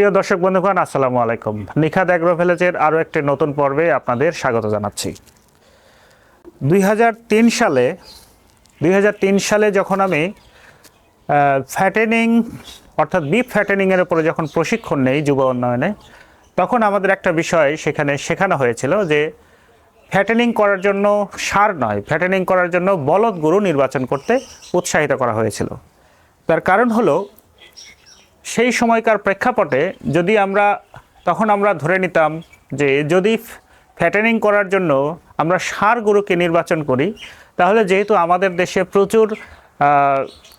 প্রিয় দর্শক বন্ধুগণ, আসসালামু আলাইকুম। নিখাদ অ্যাগ্রো ভিলেজের আরও একটি নতুন পর্বে আপনাদের স্বাগত জানাচ্ছি। দুই হাজার তিন সালে, দুই হাজার তিন সালে যখন আমি ফ্যাটেনিং অর্থাৎ বিফ ফ্যাটেনিংয়ের উপরে যখন প্রশিক্ষণ নেই যুব উন্নয়নে, তখন আমাদের একটা বিষয় সেখানে শেখানো হয়েছিল যে ফ্যাটেনিং করার জন্য সার নয় ফ্যাটেনিং করার জন্য বলদ গরু নির্বাচন করতে উৎসাহিত করা হয়েছিল। তার কারণ হলো সেই সময়কার প্রেক্ষাপটে যদি আমরা, তখন আমরা ধরে নিতাম যে যদি ফ্যাটেনিং করার জন্য আমরা সার গরুকে নির্বাচন করি, তাহলে যেহেতু আমাদের দেশে প্রচুর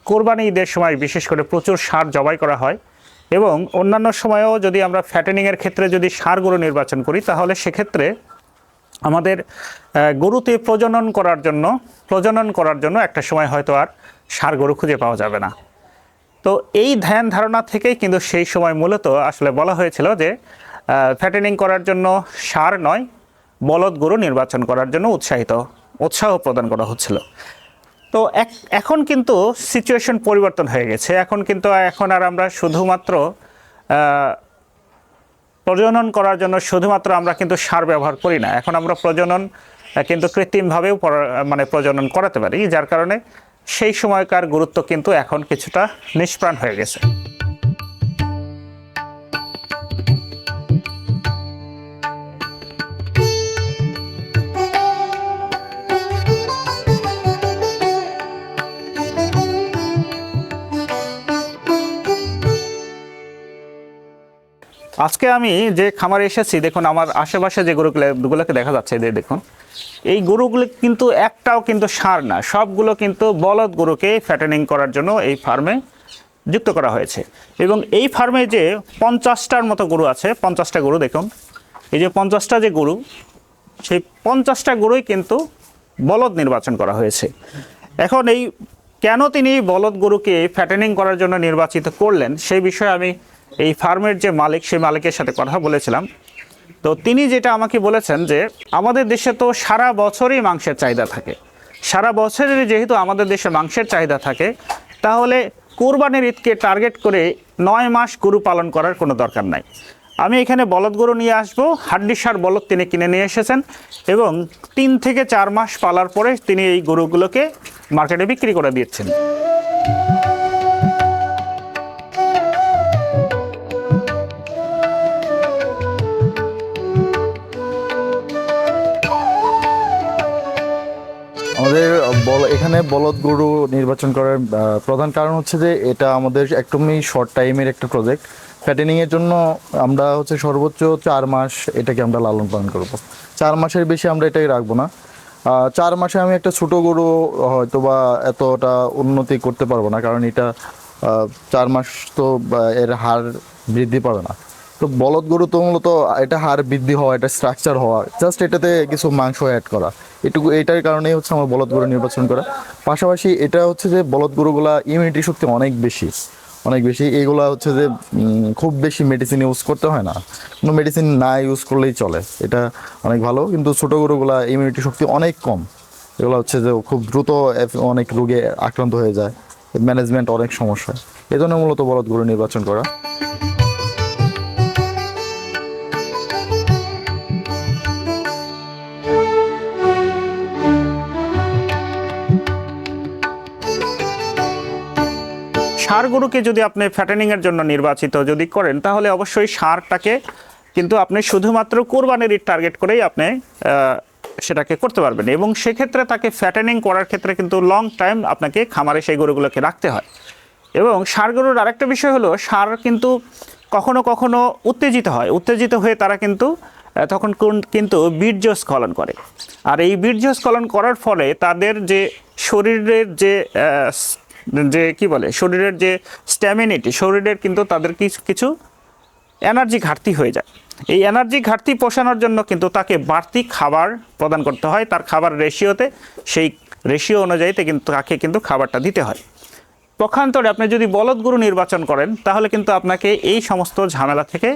কোরবানি ঈদের সময় বিশেষ করে প্রচুর সার জবাই করা হয় এবং অন্যান্য সময়েও যদি আমরা ফ্যাটেনিংয়ের ক্ষেত্রে যদি সার গরু নির্বাচন করি, তাহলে সেক্ষেত্রে আমাদের গরুতে প্রজনন করার জন্য, প্রজনন করার জন্য একটা সময় হয়তো আর সার গরু খুঁজে পাওয়া যাবে না। তো এই ধ্যান ধারণা থেকেই কিন্তু সেই সময় মূলত আসলে বলা হয়েছিল যে ফ্যাটেনিং করার জন্য সার নয়, বলদ গরু নির্বাচন করার জন্য উৎসাহিত, উৎসাহ প্রদান করা হচ্ছিল। তো এখন কিন্তু সিচুয়েশন পরিবর্তন হয়ে গেছে। এখন কিন্তু, এখন আর আমরা শুধুমাত্র প্রজনন করার জন্য শুধুমাত্র আমরা কিন্তু সার ব্যবহার করি না। এখন আমরা প্রজনন কিন্তু কৃত্রিমভাবেও মানে প্রজনন করাতে পারি, যার কারণে সেই সময়কার গুরুত্ব কিন্তু এখন কিছুটা নিষ্প্রাণ হয়ে গেছে। আজকে আমি যে খামারে এসেছি, দেখুন আমার আশেপাশে যে গরুগুলোকে দেখা যাচ্ছে এদের দেখুন, এই গরুগুলো কিন্তু একটাও কিন্তু সার না, সবগুলো কিন্তু বলদ গরুকে ফ্যাটেনিং করার জন্য এই ফার্মে যুক্ত করা হয়েছে। এবং এই ফার্মে যে পঞ্চাশটার মতো গরু আছে, পঞ্চাশটা গরু দেখুন, এই যে পঞ্চাশটা যে গরু, সেই পঞ্চাশটা গরুই কিন্তু বলদ নির্বাচন করা হয়েছে। এখন এই কেন তিনি বলদ গরুকে ফ্যাটেনিং করার জন্য নির্বাচিত করলেন, সেই বিষয়ে আমি এই ফার্মের যে মালিক, সেই মালিকের সাথে কথা বলেছিলাম। তো তিনি যেটা আমাকে বলেছেন যে, আমাদের দেশে তো সারা বছরই মাংসের চাহিদা থাকে। সারা বছরের যেহেতু আমাদের দেশে মাংসের চাহিদা থাকে, তাহলে কোরবানির ঈদকে টার্গেট করে নয় মাস গরু পালন করার কোনো দরকার নাই। আমি এখানে বলদ গরু নিয়ে আসব হাড্ডিসার বলদ তিনি কিনে নিয়ে এসেছেন এবং তিন থেকে চার মাস পালার পরে তিনি এই গরুগুলোকে মার্কেটে বিক্রি করে দিচ্ছেন। এখানে বলদ গরু নির্বাচন করার প্রধান কারণ হচ্ছে যে এটা আমাদের একদমই শর্ট টাইমের একটা প্রজেক্ট ফ্যাটেনিং এর জন্য আমরা হচ্ছে সর্বোচ্চ চার মাস এটাকে আমরা লালন পালন করব। চার মাসের বেশি আমরা এটাকে রাখব না। চার মাসে আমি একটা ছোট গরু হয়তো বা এতটা উন্নতি করতে পারব না, কারণ এটা চার মাস তো এর হার বৃদ্ধি পাবে না। তো বলদ গরু তো মূলত এটা হার বৃদ্ধি হওয়া, এটা স্ট্রাকচার হওয়া জাস্ট এটাতে কিছু মাংস অ্যাড করা। এটুকু এইটার কারণেই হচ্ছে আমার বলদ গরু নির্বাচন করা। পাশাপাশি এটা হচ্ছে যে বলদ গরুগুলা ইমিউনিটি শক্তি অনেক বেশি অনেক বেশি। এগুলা হচ্ছে যে খুব বেশি মেডিসিন ইউজ করতে হয় না। কোনো মেডিসিন না ইউজ করলেই চলে। এটা অনেক ভালো, কিন্তু ছোটো গরুগুলা ইমিউনিটি শক্তি অনেক কম। এগুলো হচ্ছে যে খুব দ্রুত অনেক রোগে আক্রান্ত হয়ে যায়। ম্যানেজমেন্ট অনেক সমস্যা। এই জন্য মূলত বলদ গরু নির্বাচন করা। সার গরুকে যদি আপনি ফ্যাটেনিংয়ের জন্য নির্বাচিত যদি করেন, তাহলে অবশ্যই সারটাকে কিন্তু আপনি শুধুমাত্র কোরবানির টার্গেট করেই আপনি সেটাকে করতে পারবেন। এবং সেক্ষেত্রে তাকে ফ্যাটেনিং করার ক্ষেত্রে কিন্তু লং টাইম আপনাকে খামারে সেই গরুগুলোকে রাখতে হয়। এবং সার গরুর আরেকটা বিষয় হলো, সার কিন্তু কখনো কখনো উত্তেজিত হয়। উত্তেজিত হয়ে তারা কিন্তু তখন কোন- কিন্তু বীর্যস্খলন করে। আর এই বীর্যস্খলন করার ফলে তাদের যে শরীরের যে যে কি বলে শরীরের যে স্ট্যামিনিটি শরীরের কিন্তু তাদের কিছু কিছু এনার্জি ঘাটতি হয়ে যায়। এই এনার্জি ঘাটতি পোষানোর জন্য কিন্তু তাকে বাড়তি খাবার প্রদান করতে হয়। তার খাবার রেশিওতে সেই রেশিও অনুযায়ীতে কিন্তু তাকে কিন্তু খাবারটা দিতে হয়। পক্ষান্তরে আপনি যদি বলদ গরু নির্বাচন করেন তাহলে কিন্তু আপনাকে এই সমস্ত ঝামেলা থেকে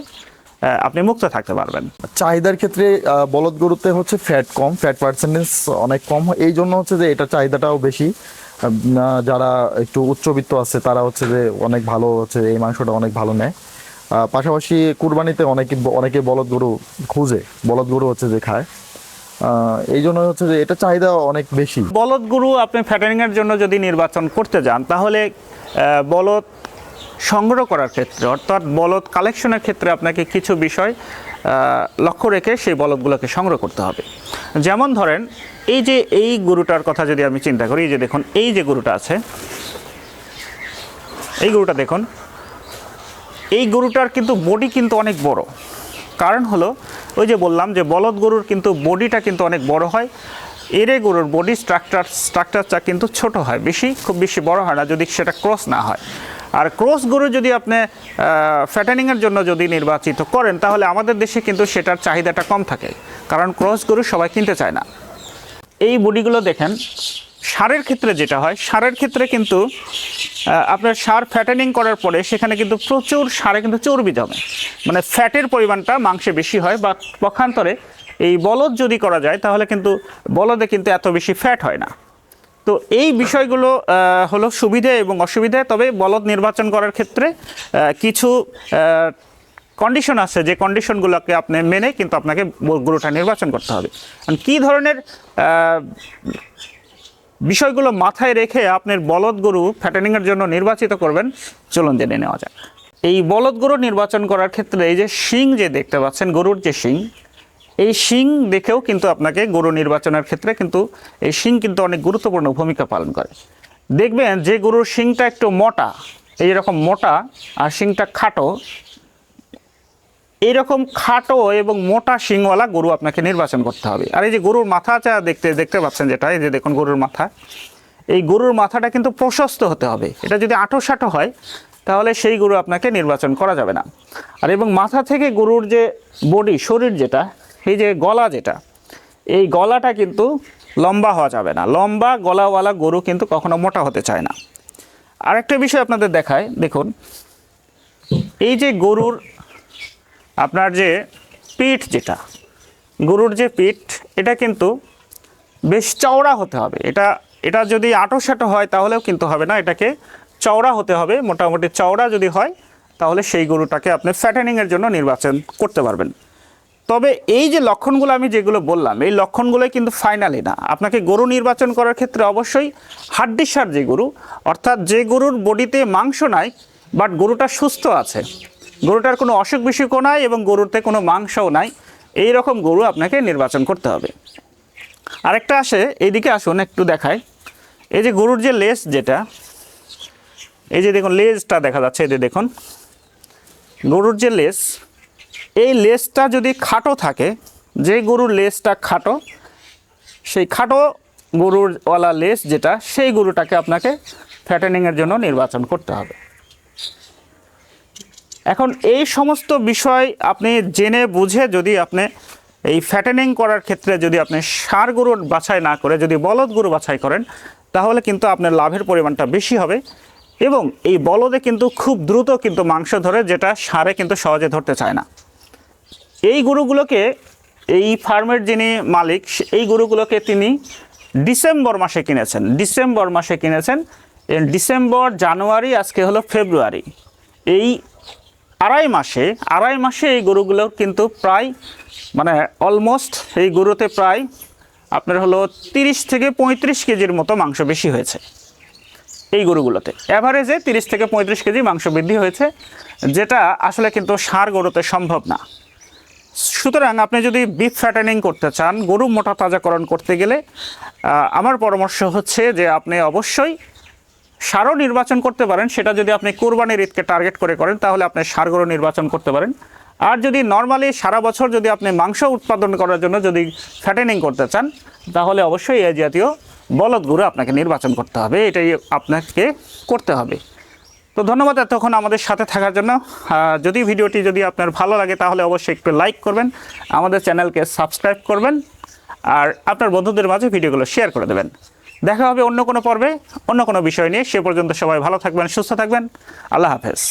আপনি মুক্ত থাকতে পারবেন। চাহিদার ক্ষেত্রে আহ, বলদ গরুতে হচ্ছে ফ্যাট কম ফ্যাট পার্সেন্টেজ অনেক কম। এই জন্য হচ্ছে যে এটা চাহিদাটাও বেশি। যারা একটু উচ্চবিত্ত আছে, তারা হচ্ছে যে অনেক ভালো হচ্ছে, এই মাংসটা অনেক ভালো নেয়। পাশাপাশি কুরবানিতে অনেকে অনেকে বলদ গরু খুঁজে, বলদ গরু হচ্ছে যে খায়। এই জন্য হচ্ছে যে এটা চাহিদা অনেক বেশি। বলদ গরু আপনি ফ্যাটারিং এর জন্য যদি নির্বাচন করতে যান, তাহলে বলদ সংগ্রহ করার ক্ষেত্রে, অর্থাৎ বলদ কালেকশনের ক্ষেত্রে আপনাকে কিছু বিষয় লক্ষ্য রেখে সেই বলদগুলোকে সংগ্রহ করতে হবে। যেমন ধরেন, এই যে এই গরুটার কথা যদি আমি চিন্তা করি, এই যে দেখুন, এই যে গরুটা আছে, এই গরুটা দেখুন, এই গরুটার কিন্তু বডি কিন্তু অনেক বড়। কারণ হলো, ওই যে বললাম যে বলদ গরুর কিন্তু বডিটা কিন্তু অনেক বড় হয়, এরে গরুর বডি স্ট্রাকচার স্ট্রাকচারটা কিন্তু ছোট হয়, বেশি, খুব বেশি বড় হয় না যদি সেটা ক্রস না হয়। আর ক্রস গরু যদি আপনি ফ্যাটেনিংয়ের জন্য যদি নির্বাচিত করেন, তাহলে আমাদের দেশে কিন্তু সেটার চাহিদাটা কম থাকে। কারণ ক্রস গরু সবাই কিনতে চায় না। এই বডিগুলো দেখেন, সারের ক্ষেত্রে যেটা হয়, সারের ক্ষেত্রে কিন্তু আপনার সার ফ্যাটেনিং করার পরে সেখানে কিন্তু প্রচুর সারে কিন্তু চর্বি জমে। মানে ফ্যাটের পরিমাণটা মাংসে বেশি হয়, বা পক্ষান্তরে এই বলদ যদি করা যায়, তাহলে কিন্তু বলদে কিন্তু এত বেশি ফ্যাট হয় না। তো এই বিষয়গুলো হলো সুবিধে এবং অসুবিধে। তবে বলদ নির্বাচন করার ক্ষেত্রে কিছু কন্ডিশন আছে যে কন্ডিশনগুলোকে আপনি মেনে কিন্তু আপনাকে গরুটা নির্বাচন করতে হবে। কারণ কী ধরনের বিষয়গুলো মাথায় রেখে আপনার বলদ গরু ফ্যাটেনিংয়ের জন্য নির্বাচিত করবেন, চলুন জেনে নেওয়া যাক। এই বলদ গরু নির্বাচন করার ক্ষেত্রে এই যে শিং যে দেখতে পাচ্ছেন, গরুর যে শিং এই শিং দেখেও কিন্তু আপনাকে গরু নির্বাচনের ক্ষেত্রে কিন্তু এই শিং কিন্তু অনেক গুরুত্বপূর্ণ ভূমিকা পালন করে। দেখবেন যে গরুর শিংটা একটু মোটা, এই রকম মোটা আর শিংটা খাটো এইরকম খাটো এবং মোটা শিংওয়ালা গরু আপনাকে নির্বাচন করতে হবে। আর এই যে গরুর মাথা মাথাটা দেখতে দেখতে পাচ্ছেন যেটা, এই যে দেখুন গরুর মাথা। এই গরুর মাথাটা কিন্তু প্রশস্ত হতে হবে। এটা যদি আঁটো সাঁটো হয়, তাহলে সেই গরু আপনাকে নির্বাচন করা যাবে না। আর এবং মাথা থেকে গরুর যে বডি, শরীর যেটা এই যে গলা যেটা, এই গলাটা কিন্তু লম্বা হওয়া যাবে না। লম্বা গলাওয়ালা গরু কিন্তু কখনো মোটা হতে চায় না। আরেকটা বিষয় আপনাদের দেখায় দেখুন। এই যে গরুর আপনার যে পিঠ যেটা, গরুর যে পিঠ, এটা কিন্তু বেশ চওড়া হতে হবে। এটা এটা যদি আটো সাটো হয় তাহলেও কিন্তু হবে না, এটাকে চওড়া হতে হবে। মোটামুটি চওড়া যদি হয়, তাহলে সেই গরুটাকে আপনি ফ্যাটেনিংয়ের জন্য নির্বাচন করতে পারবেন। তবে এই যে লক্ষণগুলো আমি যেগুলো বললাম, এই লক্ষণগুলোই কিন্তু ফাইনালি না। আপনাকে গরু নির্বাচন করার ক্ষেত্রে অবশ্যই হাড্ডিসার যে গরু, অর্থাৎ যে গরুর বডিতে মাংস নাই বাট গরুটা সুস্থ আছে। গরুটার কোনো অসুখ বিসুখও নাই এবং গরুতে কোনো মাংসও নাই। এই রকম গরু আপনাকে নির্বাচন করতে হবে। আরেকটা আসে এইদিকে আসুন একটু দেখায় এই যে গরুর যে লেস যেটা, এই যে দেখুন, লেজটা দেখা যাচ্ছে, এই যে দেখুন। গরুর যে লেস এই লেসটা যদি খাটো থাকে, যে গরুর লেসটা খাটো, সেই খাটো গরুর ওয়ালা লেস যেটা, সেই গরুটাকে আপনাকে ফ্যাটেনিংয়ের জন্য নির্বাচন করতে হবে। এখন এই সমস্ত বিষয় আপনি জেনে বুঝে যদি আপনি এই ফ্যাটেনিং করার ক্ষেত্রে যদি আপনি সার গরু বাছাই না করে, যদি বলদ গরু বাছাই করেন, তাহলে কিন্তু আপনার লাভের পরিমাণটা বেশি হবে এবং এই বলদে কিন্তু খুব দ্রুত কিন্তু মাংস ধরে, যেটা সারে কিন্তু সহজে ধরতে চায় না। এই গরুগুলোকে, এই ফার্মের যিনি মালিক এই গরুগুলোকে তিনি ডিসেম্বর মাসে কিনেছেন। ডিসেম্বর মাসে কিনেছেন। ডিসেম্বর, জানুয়ারি, আজকে হলো ফেব্রুয়ারি। এই আড়াই মাসে আড়াই মাসে এই গরুগুলোর কিন্তু প্রায় মানে অলমোস্ট এই গরুতে প্রায় আপনার হলো তিরিশ থেকে পঁয়ত্রিশ কেজির মতো মাংস বেশি হয়েছে এই গরুগুলোতে। অ্যাভারেজে তিরিশ থেকে পঁয়ত্রিশ কেজি মাংস বৃদ্ধি হয়েছে, যেটা আসলে কিন্তু সার গরুতে সম্ভব না। সুতরাং আপনি যদি বিফ ফ্যাটেনিং করতে চান, গরু মোটা তাজাকরণ করতে গেলে আমার পরামর্শ হচ্ছে যে আপনি অবশ্যই সারও নির্বাচন করতে পারেন। সেটা যদি আপনি কোরবানির ঈদকে টার্গেট করে করেন, তাহলে আপনি সার গরু নির্বাচন করতে পারেন। আর যদি নর্মালি সারা বছর যদি আপনি মাংস উৎপাদন করার জন্য যদি ফ্যাটেনিং করতে চান, তাহলে অবশ্যই এই জাতীয় বলদ গরু আপনাকে নির্বাচন করতে হবে। এটাই আপনাকে করতে হবে। তো ধন্যবাদ এতক্ষণ আমাদের সাথে থাকার জন্য। যদি ভিডিওটি যদি আপনার ভালো লাগে, তাহলে অবশ্যই একটু লাইক করবেন, আমাদের চ্যানেলকে সাবস্ক্রাইব করবেন, আর আপনার বন্ধুদের মাঝে ভিডিওগুলো শেয়ার করে দেবেন। দেখা হবে অন্য কোনো পর্বে, অন্য কোনো বিষয় নিয়ে। সে পর্যন্ত সবাই ভালো থাকবেন, সুস্থ থাকবেন। আল্লাহ হাফেজ।